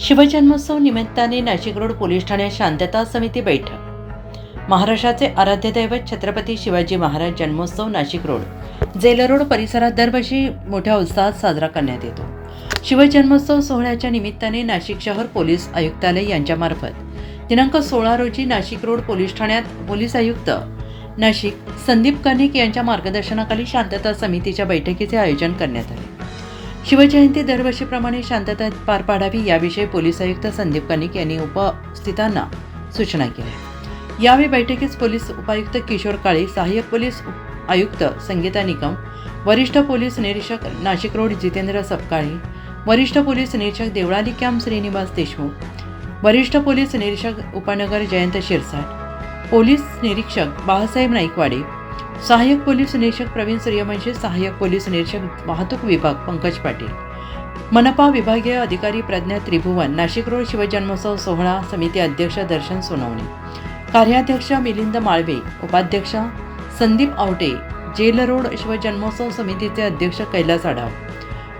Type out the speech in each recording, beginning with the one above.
शिवजन्मोत्सव निमित्ताने Nashik road police ठाण्यात शांतता समिती बैठक. महाराष्ट्राचे आराध्य दैवत छत्रपती शिवाजी महाराज जन्मोत्सव नाशिक रोड. जेल रोड परिसरात दरवर्षी मोठ्या उत्साहात साजरा करण्यात येतो. शिवजन्मोत्सव सोहळ्याच्या निमित्ताने नाशिक शहर पोलीस आयुक्तालय यांच्यामार्फत. दिनांक सोळा रोजी नाशिक रोड पोलीस ठाण्यात पोलीस आयुक्त नाशिक संदीप कर्णिक यांच्या मार्गदर्शनाखाली शांतता समितीच्या बैठकीचे आयोजन करण्यात आले. शिवजयंती दरवर्षीप्रमाणे शांतता पार पाडावी याविषयी पोलीस आयुक्त संदीप कनिक यांनी उपस्थितांना सूचना केल्या. यावेळी बैठकीस पोलीस उपायुक्त किशोर काळे सहाय्यक पोलीस उप- आयुक्त संगीता निकम वरिष्ठ पोलीस निरीक्षक नाशिक रोड जितेंद्र सपकाळे वरिष्ठ पोलीस निरीक्षक देवळाली कॅम्प श्रीनिवास देशमुख वरिष्ठ पोलीस निरीक्षक उपनगर जयंत शिरसाट पोलीस निरीक्षक बाळासाहेब नाईकवाडे सहाय्यक पोलीस निरीक्षक प्रवीण सूर्यवंशी सहाय्यक पोलीस निरीक्षक वाहतूक विभाग पंकज पाटील. मनपा विभागीय अधिकारी प्रज्ञा त्रिभुवन नाशिक रोड शिवजन्मोत्सव सोहळा समिती अध्यक्ष दर्शन सोनवणे. कार्याध्यक्ष मिलिंद माळवे उपाध्यक्ष संदीप आवटे जेल रोड शिवजन्मोत्सव समितीचे अध्यक्ष कैलास आढाव.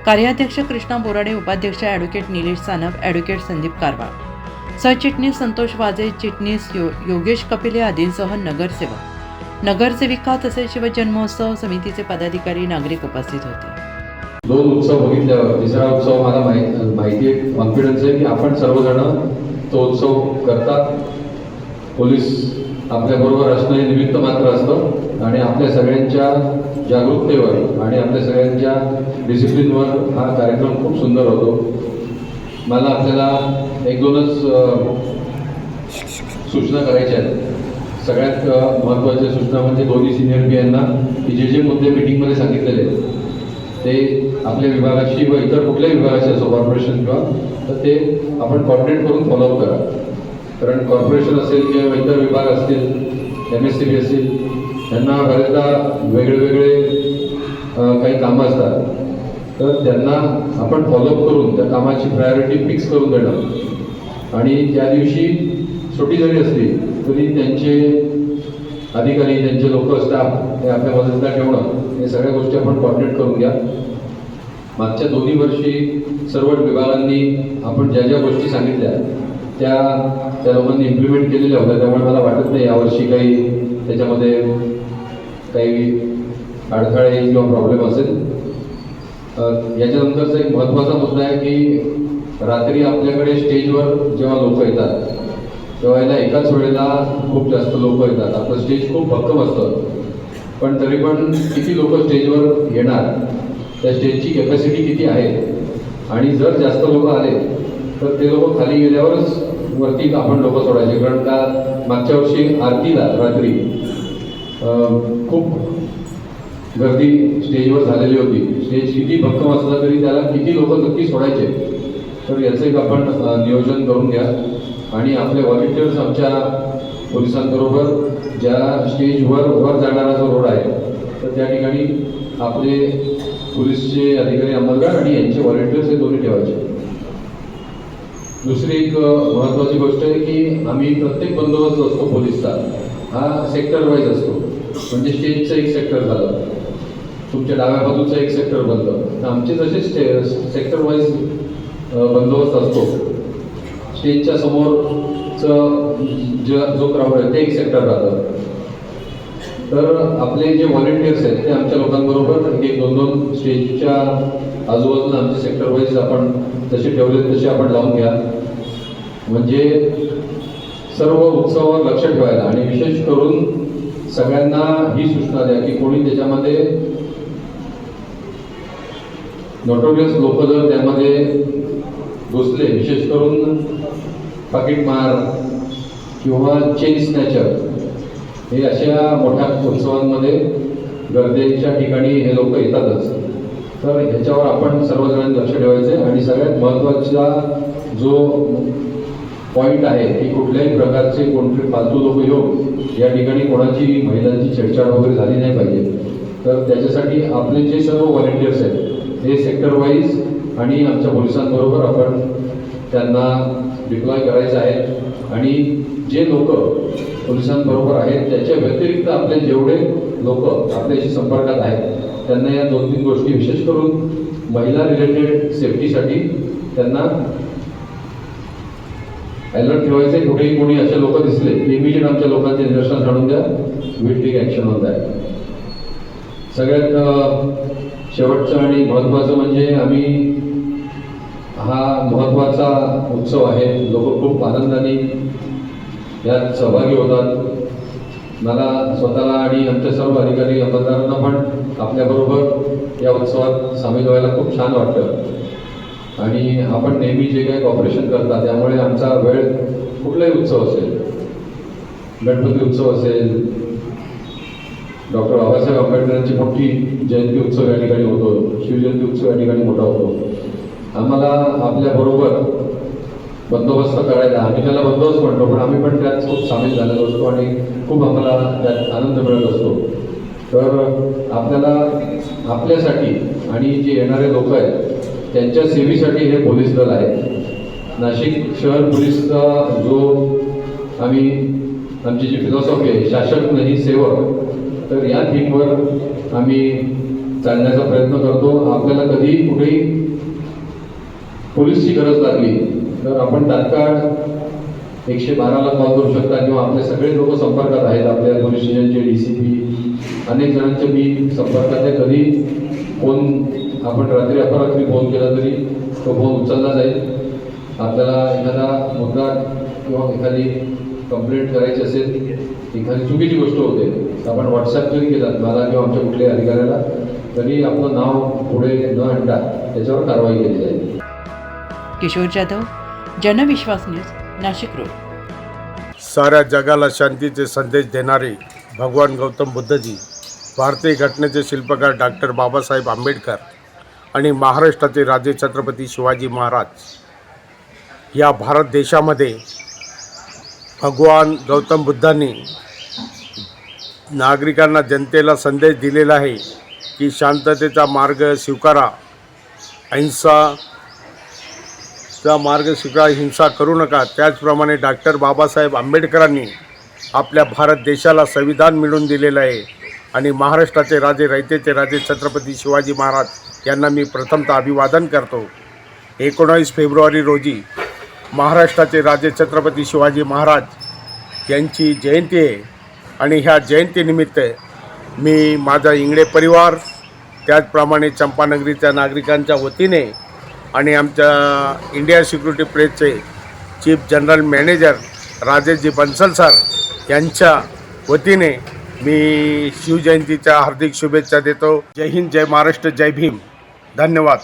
कार्याध्यक्ष कृष्णा बोराडे उपाध्यक्ष ॲडव्होकेट निलेश सानप ॲडव्होकेट संदीप कारवाळ. सरचिटणीस संतोष वाजे चिटणीस यो योगेश कपिले आदींसह नगरसेवक. नगरसेविका तसेच शिवजन्मोत्सव समितीचे पदाधिकारी नागरिक उपस्थित होते. दोन उत्सव बघितल्यावर तिसरा उत्सव मला माहीत माहिती आहे कॉन्फिडन्स आहे की आपण सर्वजण तो उत्सव करतात. पोलीस आपल्याबरोबर असणं हे निमित्त मात्र असतं. आणि आपल्या सगळ्यांच्या जागरूकतेवर आणि आपल्या सगळ्यांच्या डिसिप्लिनवर हा कार्यक्रम खूप सुंदर होतो. मला आपल्याला एक दोनच सूचना करायच्या आहेत. सगळ्यात महत्त्वाच्या सूचना म्हणजे दोन्ही सिनियर पी यांना की जे जे मुद्दे मीटिंगमध्ये सांगितलेले आहेत, ते आपल्या विभागाशी व इतर कुठल्याही विभागाशी असो कॉर्पोरेशन किंवा तर ते आपण कॉर्डिनेट करून फॉलोअप करा. कारण कॉर्पोरेशन असेल किंवा इतर विभाग असतील एम एस सी बी असतील त्यांना बऱ्याचदा वेगळे वेगळे काही कामं असतात. तर त्यांना आपण फॉलोअप करून त्या कामाची प्रायोरिटी फिक्स करून देणं. आणि त्या दिवशी सुटी जरी असली तरी त्यांचे अधिकारी त्यांचे लोक स्टाफ हे आपल्या मदतीला ठेवणं हे सगळ्या गोष्टी आपण कॉर्डिनेट करून घ्या. मागच्या दोन्ही वर्षी सर्व विभागांनी आपण ज्या ज्या गोष्टी सांगितल्या त्या त्या लोकांनी इम्प्लिमेंट केलेल्या होत्या. त्यामुळे मला वाटत नाही यावर्षी काही त्याच्यामध्ये काही अडथळे येईल किंवा प्रॉब्लेम असेल. याच्यानंतरचा एक महत्त्वाचा मुद्दा आहे की रात्री आपल्याकडे स्टेजवर जेव्हा लोक येतात तेव्हा एकाच वेळेला खूप जास्त लोक येतात. आपलं स्टेज खूप भक्कम असतं. पण तरी पण किती लोक स्टेजवर येणार? त्या स्टेजची कॅपॅसिटी किती आहे? आणि जर जास्त लोक आले तर ते लोक खाली गेल्यावरच वरती आपण लोक सोडायचे. कारण का? मागच्या वर्षी आरतीला रात्री खूप गर्दी स्टेजवर झालेली होती. स्टेज किती भक्कम असला तरी त्याला किती लोक नक्की सोडायचे? तर याचं एक आपण नियोजन करून घ्या. आणि आपले व्हॉलेंटियर्स आमच्या पोलिसांबरोबर ज्या स्टेजवर वर जाणारा जो रोड आहे तर त्या ठिकाणी आपले पोलीसचे अधिकारी अंमलदार आणि यांचे व्हॉलेंटियर्स हे दोन्ही ठेवायचे. दुसरी एक महत्त्वाची गोष्ट आहे की आम्ही प्रत्येक बंदोबस्त असतो पोलीसचा. हा सेक्टर वाईज असतो. म्हणजे स्टेजचं एक सेक्टर झालं. तुमच्या डाव्या बाजूचं एक सेक्टर बनलं. तर आमचे जसे स्टे सेक्टर वाईज बंदोबस्त असतो. स्टेजच्या समोरचं जो क्राऊड आहे ते एक सेक्टर राहतं. तर आपले जे व्हॉलेंटियर्स आहेत ते आमच्या लोकांबरोबर एक दोन दोन स्टेजच्या आजूबाजूला आमचे सेक्टर वाईज आपण जसे ठेवले तसे आपण लावून घ्या. म्हणजे सर्व उत्सवावर लक्ष ठेवायला आणि विशेष करून सगळ्यांना ही सूचना द्या की कोणी त्याच्यामध्ये नोटोरियस लोक जर त्यामध्ये घुसले विशेष करून पाकिटमार किंवा चेन स्नॅचर हे अशा मोठ्या उत्सवांमध्ये गर्दीच्या ठिकाणी हे लोक येतातच. तर ह्याच्यावर आपण सर्वजणांनी लक्ष ठेवायचं आणि सगळ्यात महत्त्वाचा जो पॉईंट आहे की कुठल्याही प्रकारचे कोणते फालतू लोक येऊन या ठिकाणी कोणाची महिलांची छेडछाड वगैरे झाली नाही पाहिजे. तर त्याच्यासाठी आपले जे सर्व व्हॉलेंटियर्स आहेत ते सेक्टर वाईज आणि आमच्या पोलिसांबरोबर आपण त्यांना डिप्लॉय करायचं आहे. आणि जे लोक पोलिसांबरोबर आहेत त्याच्या व्यतिरिक्त आपले जेवढे लोक आपल्याशी संपर्कात आहेत त्यांना या दोन तीन गोष्टी विशेष करून महिला रिलेटेड सेफ्टीसाठी त्यांना अलर्ट ठेवायचे. कुठेही कोणी असे लोक दिसले इमिजिएट आमच्या लोकांचे निदर्शन आणून द्या. विल टेक ॲक्शन होत आहे सगळ्यात शेवटचं आणि महत्त्वाचं म्हणजे आम्ही हा महत्त्वाचा उत्सव आहे. लोक खूप आनंदाने यात सहभागी होतात. मला स्वतःला आणि आमच्या सर्व अधिकारी अंमलदारांना पण आपल्याबरोबर या उत्सवात सामील व्हायला खूप छान वाटतं. आणि आपण नेहमी जे काही कॉपरेशन करता त्यामुळे आमचा वेळ कुठलाही उत्सव असेल गणपती उत्सव असेल डॉक्टर बाबासाहेब आंबेडकरांची मोठी जयंती उत्सव या ठिकाणी होतो शिवजयंती उत्सव या ठिकाणी मोठा होतो. आम्हाला आपल्याबरोबर बंदोबस्त करायला आम्ही त्याला बंदोबस्त म्हणतो पण आम्ही पण त्यात खूप सामील झालेलो असतो आणि खूप आम्हाला त्यात आनंद मिळत असतो. तर आपल्याला आपल्यासाठी आणि जे येणारे लोक आहेत त्यांच्या सेवेसाठी हे पोलीस दल आहे नाशिक शहर पोलीसचा जो आम्ही आमची जी फिलॉसॉफी आहे शासक नाही सेवक तर या थीमवर आम्ही चालण्याचा प्रयत्न करतो. आपल्याला कधी कुठेही पोलीसची गरज लागली तर आपण तात्काळ एकशे बाराला कॉल करू शकता किंवा आपले सगळे लोक संपर्कात आहेत आपल्या पोलीस स्टेशनचे डी सी पी अनेक जणांचे मी संपर्कात आहे. कधी फोन आपण रात्री अपरात्री फोन केला तरी तो फोन उचलला जाईल. आपल्याला एखादा मुद्दा किंवा एखादी कंप्लेंट करायची असेल एखादी चुकीची गोष्ट होते तर आपण व्हॉट्सअप जरी केला मला किंवा आमच्या कुठल्याही अधिकाऱ्याला तरी आपलं नाव पुढे न आणता त्याच्यावर कारवाई केली जाईल. Kishor Jadhav Janvishwas news Nashik road. साऱ्या जगाला शांतीचे संदेश देणारे भगवान गौतम बुद्धजी भारतीय घटनेचे शिल्पकार डॉक्टर बाबासाहेब आंबेडकर आणि महाराष्ट्राचे राजे छत्रपती शिवाजी महाराज. या भारत देशामध्ये भगवान गौतम बुद्धांनी नागरिकांना जनतेला संदेश दिलेला आहे की शांततेचा मार्ग स्वीकारा अहिंसा चा मार्ग स्वीकार हिंसा करू नका. त्याचप्रमाणे डॉक्टर बाबासाहेब आंबेडकरांनी आपल्या भारत देशाला संविधान मिळवून दिलेलं आहे. आणि महाराष्ट्राचे राजे रयतेचे राजे छत्रपती शिवाजी महाराज यांना मी प्रथमतः अभिवादन करतो. एकोणावीस फेब्रुवारी रोजी महाराष्ट्राचे राजे छत्रपती शिवाजी महाराज यांची जयंती आहे. आणि ह्या जयंतीनिमित्त मी माझा इंगळे परिवार त्याचप्रमाणे चंपानगरीच्या नागरिकांच्या वतीने आणि आमच्या India security प्रेसचे chief general manager Rajeshji Bansal sir यांच्या वतीने मी शिवजयंतीच्या हार्दिक शुभेच्छा देतो. जय हिंद जय महाराष्ट्र जय भीम. धन्यवाद.